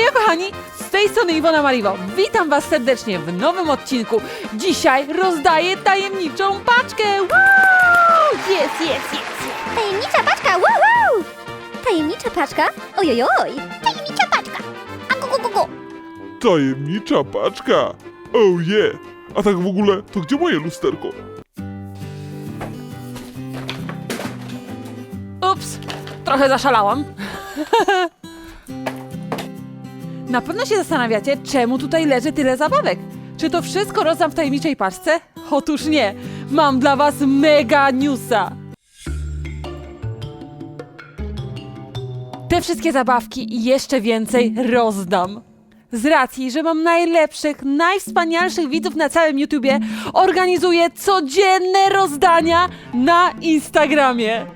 Hej kochani, z tej strony Iwona Mariwo. Witam Was serdecznie w nowym odcinku. Dzisiaj rozdaję tajemniczą paczkę. Wow! Jest, jest, jest. Tajemnicza paczka, woohoo! Tajemnicza paczka? Ojojoj! Tajemnicza paczka! A gu, gu, gu, gu. Tajemnicza paczka! Oh yeah! A tak w ogóle, to gdzie moje lusterko? Ups, trochę zaszalałam. Na pewno się zastanawiacie, czemu tutaj leży tyle zabawek. Czy to wszystko rozdam w tajemniczej paczce? Otóż nie. Mam dla Was mega newsa. Te wszystkie zabawki i jeszcze więcej rozdam. Z racji, że mam najlepszych, najwspanialszych widzów na całym YouTubie, organizuję codzienne rozdania na Instagramie.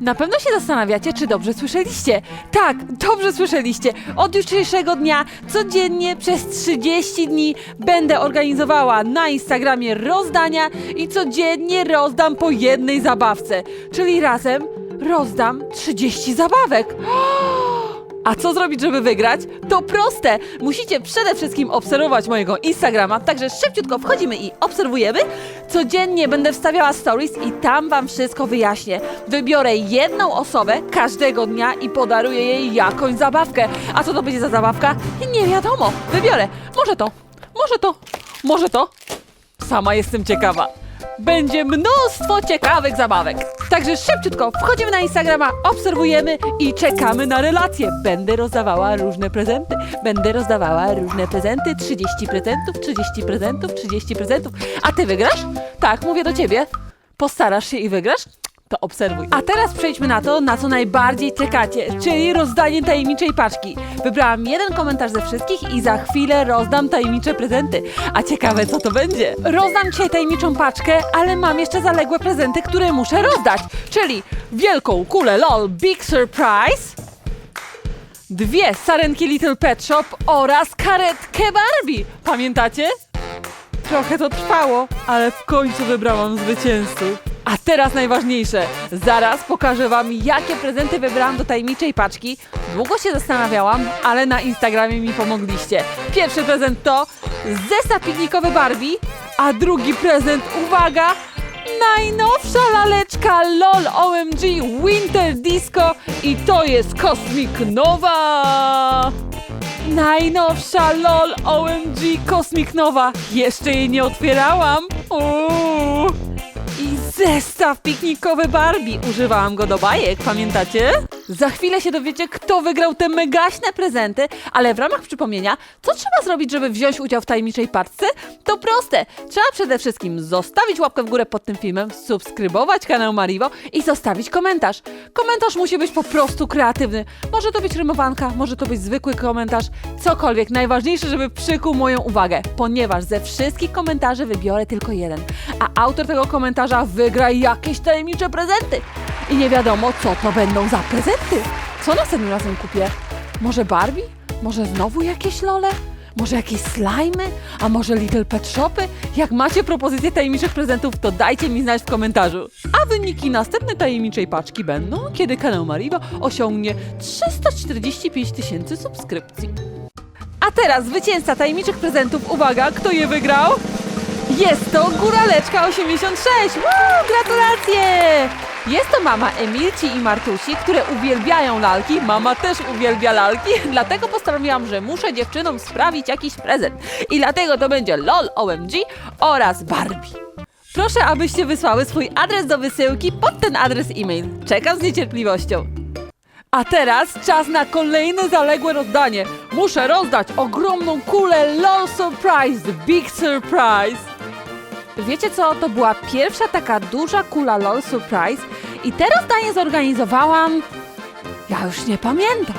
Na pewno się zastanawiacie, czy dobrze słyszeliście. Tak, dobrze słyszeliście. Od jutrzejszego dnia, codziennie przez 30 dni będę organizowała na Instagramie rozdania i codziennie rozdam po jednej zabawce. Czyli razem rozdam 30 zabawek. A co zrobić, żeby wygrać? To proste! Musicie przede wszystkim obserwować mojego Instagrama, także szybciutko wchodzimy i obserwujemy. Codziennie będę wstawiała stories i tam wam wszystko wyjaśnię. Wybiorę jedną osobę każdego dnia i podaruję jej jakąś zabawkę. A co to będzie za zabawka? Nie wiadomo. Wybiorę. Może to, może to, może to. Sama jestem ciekawa. Będzie mnóstwo ciekawych zabawek. Także szybciutko wchodzimy na Instagrama, obserwujemy i czekamy na relacje. Będę rozdawała różne prezenty. Będę rozdawała różne prezenty. 30 prezentów, 30 prezentów, 30 prezentów. A ty wygrasz? Tak, mówię do ciebie. Postarasz się i wygrasz? To obserwuj. A teraz przejdźmy na to, na co najbardziej czekacie, czyli rozdanie tajemniczej paczki. Wybrałam jeden komentarz ze wszystkich i za chwilę rozdam tajemnicze prezenty. A ciekawe, co to będzie. Rozdam dzisiaj tajemniczą paczkę, ale mam jeszcze zaległe prezenty, które muszę rozdać. Czyli wielką kulę LOL Big Surprise, dwie sarenki Little Pet Shop oraz karetkę Barbie. Pamiętacie? Trochę to trwało, ale w końcu wybrałam zwycięzców. A teraz najważniejsze. Zaraz pokażę Wam, jakie prezenty wybrałam do tajemniczej paczki. Długo się zastanawiałam, ale na Instagramie mi pomogliście. Pierwszy prezent to zestaw piknikowy Barbie, a drugi prezent, uwaga, najnowsza laleczka LOL OMG Winter Disco i to jest Cosmic Nova. Najnowsza LOL OMG Cosmic Nova. Jeszcze jej nie otwierałam. Uuu. I zestaw piknikowy Barbie. Używałam go do bajek, pamiętacie? Za chwilę się dowiecie, kto wygrał te megaśne prezenty, ale w ramach przypomnienia, co trzeba zrobić, żeby wziąć udział w tajemniczej paczce? To proste. Trzeba przede wszystkim zostawić łapkę w górę pod tym filmem, subskrybować kanał Mariwo i zostawić komentarz. Komentarz musi być po prostu kreatywny. Może to być rymowanka, może to być zwykły komentarz, cokolwiek. Najważniejsze, żeby przykuł moją uwagę, ponieważ ze wszystkich komentarzy wybiorę tylko jeden, a autor tego komentarza wygra jakieś tajemnicze prezenty. I nie wiadomo, co to będą za prezenty. Co następnym razem kupię? Może Barbie? Może znowu jakieś lole? Może jakieś slajmy? A może Little Pet Shopy? Jak macie propozycje tajemniczych prezentów, to dajcie mi znać w komentarzu. A wyniki następnej tajemniczej paczki będą, kiedy kanał Mariwa osiągnie 345 tysięcy subskrypcji. A teraz zwycięzca tajemniczych prezentów. Uwaga, kto je wygrał? Jest to Góraleczka 86! Woo, gratulacje! Jest to mama Emilci i Martusi, które uwielbiają lalki. Mama też uwielbia lalki, dlatego postanowiłam, że muszę dziewczynom sprawić jakiś prezent. I dlatego to będzie LOL OMG oraz Barbie. Proszę, abyście wysłały swój adres do wysyłki pod ten adres e-mail. Czekam z niecierpliwością. A teraz czas na kolejne zaległe rozdanie. Muszę rozdać ogromną kulę LOL Surprise, Big Surprise. Wiecie co, to była pierwsza taka duża kula LOL Surprise i te rozdanie zorganizowałam... Ja już nie pamiętam.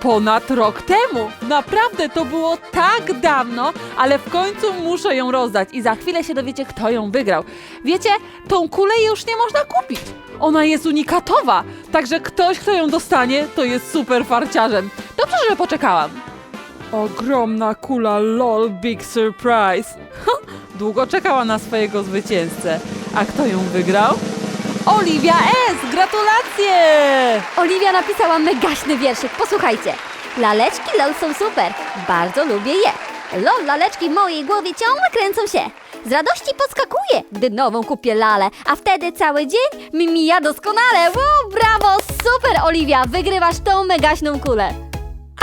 Ponad rok temu. Naprawdę to było tak dawno, ale w końcu muszę ją rozdać i za chwilę się dowiecie, kto ją wygrał. Wiecie, tą kulę już nie można kupić. Ona jest unikatowa, także ktoś, kto ją dostanie, to jest super farciarzem. Dobrze, że poczekałam. Ogromna kula LOL Big Surprise. Długo czekała na swojego zwycięzcę. A kto ją wygrał? Oliwia S! Gratulacje! Oliwia napisała megaśny wierszyk, posłuchajcie. Laleczki LOL są super. Bardzo lubię je. LOL, laleczki w mojej głowie ciągle kręcą się. Z radości podskakuję, gdy nową kupię lalę, a wtedy cały dzień mi mija doskonale. Wow, brawo, super Oliwia, wygrywasz tą megaśną kulę.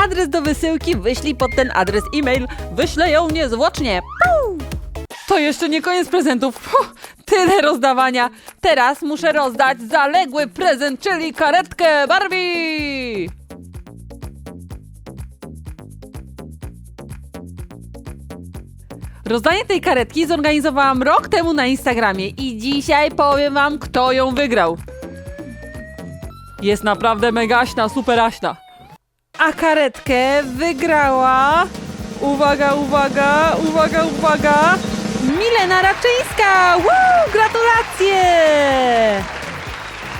Adres do wysyłki wyślij pod ten adres e-mail. Wyślę ją niezwłocznie. To jeszcze nie koniec prezentów. Puh, tyle rozdawania. Teraz muszę rozdać zaległy prezent, czyli karetkę Barbie. Rozdanie tej karetki zorganizowałam rok temu na Instagramie i dzisiaj powiem wam, kto ją wygrał. Jest naprawdę megaśna, superaśna. A karetkę wygrała. Uwaga, uwaga, uwaga, uwaga. Milena Raczyńska! Woo! Gratulacje!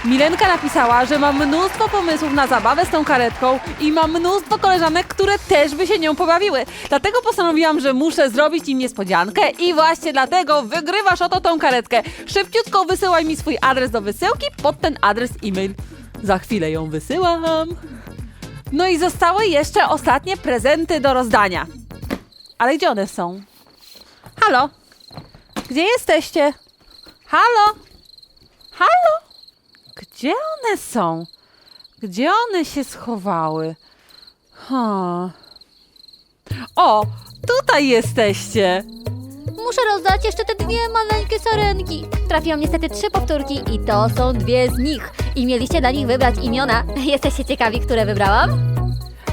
Milenka napisała, że ma mnóstwo pomysłów na zabawę z tą karetką i ma mnóstwo koleżanek, które też by się nią pobawiły. Dlatego postanowiłam, że muszę zrobić im niespodziankę i właśnie dlatego wygrywasz oto tą karetkę. Szybciutko wysyłaj mi swój adres do wysyłki pod ten adres e-mail. Za chwilę ją wysyłam. No i zostały jeszcze ostatnie prezenty do rozdania. Ale gdzie one są? Halo? Gdzie jesteście? Halo? Halo? Gdzie one są? Gdzie one się schowały? Ha. O, tutaj jesteście. Muszę rozdać jeszcze te dwie maleńkie sarenki. Trafiłam niestety trzy powtórki i to są dwie z nich. I mieliście dla nich wybrać imiona. Jesteście ciekawi, które wybrałam?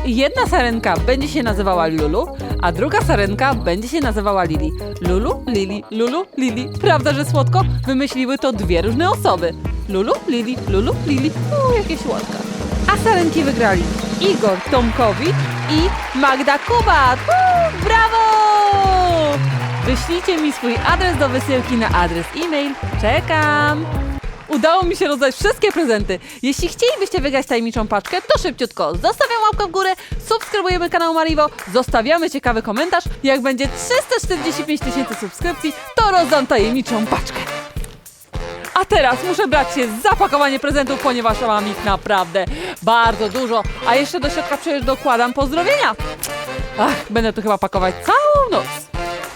Jedna sarenka będzie się nazywała Lulu, a druga sarenka będzie się nazywała Lili. Lulu, Lili, Lulu, Lili. Prawda, że słodko? Wymyśliły to dwie różne osoby. Lulu, Lili, Lulu, Lili. Uuu, jakie słodka. A sarenki wygrali Igor Tomkowicz i Magda Kubat. Uuu, brawo! Wyślijcie mi swój adres do wysyłki na adres e-mail. Czekam. Udało mi się rozdać wszystkie prezenty. Jeśli chcielibyście wygrać tajemniczą paczkę, to szybciutko zostawiam łapkę w górę, subskrybujemy kanał Mariwo, zostawiamy ciekawy komentarz. Jak będzie 345 tysięcy subskrypcji, to rozdam tajemniczą paczkę. A teraz muszę brać się za pakowanie prezentów, ponieważ mam ich naprawdę bardzo dużo. A jeszcze do środka przecież dokładam pozdrowienia. Ach, będę tu chyba pakować całą noc.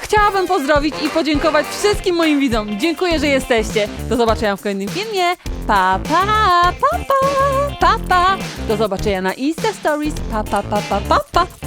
Chciałabym pozdrowić i podziękować wszystkim moim widzom. Dziękuję, że jesteście. Do zobaczenia w kolejnym filmie. Pa, pa, pa, pa, pa, pa. Do zobaczenia na Insta Stories. Pa, pa, pa, pa, pa, pa.